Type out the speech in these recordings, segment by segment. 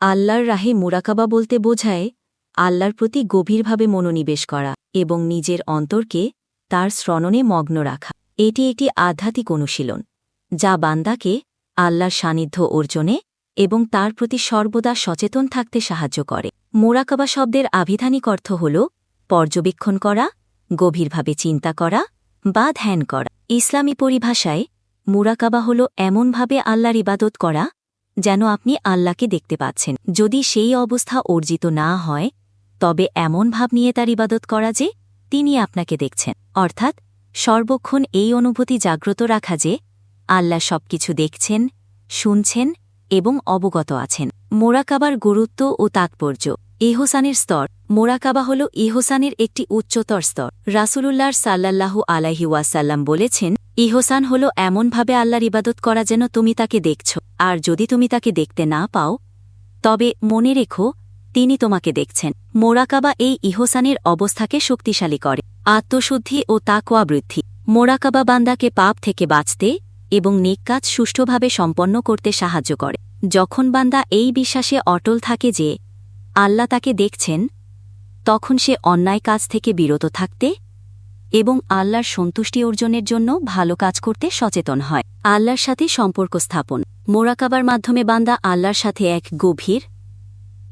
আল্লাহর রাহে মোরাকাবা বলতে বোঝায় আল্লাহর প্রতি গভীরভাবে মনোনিবেশ করা এবং নিজের অন্তরকে তার শ্রণনে মগ্ন রাখা। এটি একটি আধ্যাত্মিক অনুশীলন, যা বান্দাকে আল্লাহর সান্নিধ্য অর্জনে এবং তার প্রতি সর্বদা সচেতন থাকতে সাহায্য করে। মোরাকাবা শব্দের আভিধানিক অর্থ হল পর্যবেক্ষণ করা, গভীরভাবে চিন্তা করা বা ধ্যান করা। ইসলামী পরিভাষায় মুরাকাবা হল এমনভাবে আল্লাহর ইবাদত করা যেন আপনি আল্লাহকে দেখতে পাচ্ছেন। যদি সেই অবস্থা অর্জিত না হয়, তবে এমন ভাব নিয়ে তার ইবাদত করা যে তিনি আপনাকে দেখছেন। অর্থাৎ, সর্বক্ষণ এই অনুভূতি জাগ্রত রাখা যে, আল্লাহ সবকিছু দেখছেন, শুনছেন এবং অবগত আছেন। মোরাকাবার গুরুত্ব ও তাৎপর্য। ইহসানের স্তর। মোরাকাবা হল ইহসানের একটি উচ্চতর স্তর। রাসূলুল্লাহর সাল্লাল্লাহু আলাইহি ওয়াসাল্লাম বলেছেন, ইহসান হল এমনভাবে আল্লাহর ইবাদত করা যেন তুমি তাকে দেখছ। আর যদি তুমি তাকে দেখতে না পাও, তবে মনে রেখো, তিনি তোমাকে দেখছেন। মোরাকাবা এই ইহসানের অবস্থাকে শক্তিশালী করে। আত্মশুদ্ধি ও তাকোয়া বৃদ্ধি। মোরাকাবা বান্দাকে পাপ থেকে বাঁচতে এবং নেক কাজ সুষ্ঠুভাবে সম্পন্ন করতে সাহায্য করে। যখন বান্দা এই বিশ্বাসে অটল থাকে যে আল্লাহ তাকে দেখছেন, তখন সে অন্যায় কাজ থেকে বিরত থাকতে এবং আল্লাহর সন্তুষ্টি অর্জনের জন্য ভালো কাজ করতে সচেতন হয়। আল্লাহর সাথে সম্পর্ক স্থাপন। মোরাকাবার মাধ্যমে বান্দা আল্লাহর সাথে এক গভীর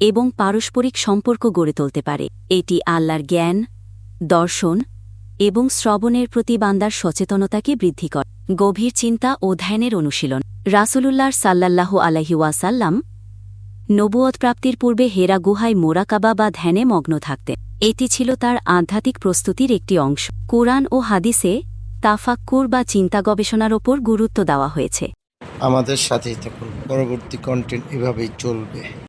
এবং পারস্পরিক সম্পর্ক গড়ে তুলতে পারে। এটি আল্লাহর জ্ঞান, দর্শন এবং শ্রবণের প্রতি বান্দার সচেতনতাকে বৃদ্ধি করে। গভীর চিন্তা ও ধ্যানের অনুশীলন। রাসূলুল্লাহর সাল্লাল্লাহু আলহি ওয়াসাল্লাম নবুয়ত প্রাপ্তির পূর্বে হেরা গুহায় মোরাকাবা বা ধ্যানে মগ্ন থাকতে এটি ছিল তার আধ্যাত্মিক প্রস্তুতির একটি অংশ। কোরআন ও হাদিসে তাফাক্কুর বা চিন্তা গবেষণার ওপর গুরুত্ব দেওয়া হয়েছে। আমাদের সাথেই থাকুন। পরবর্তী কন্টেন্ট এভাবেই চলবে।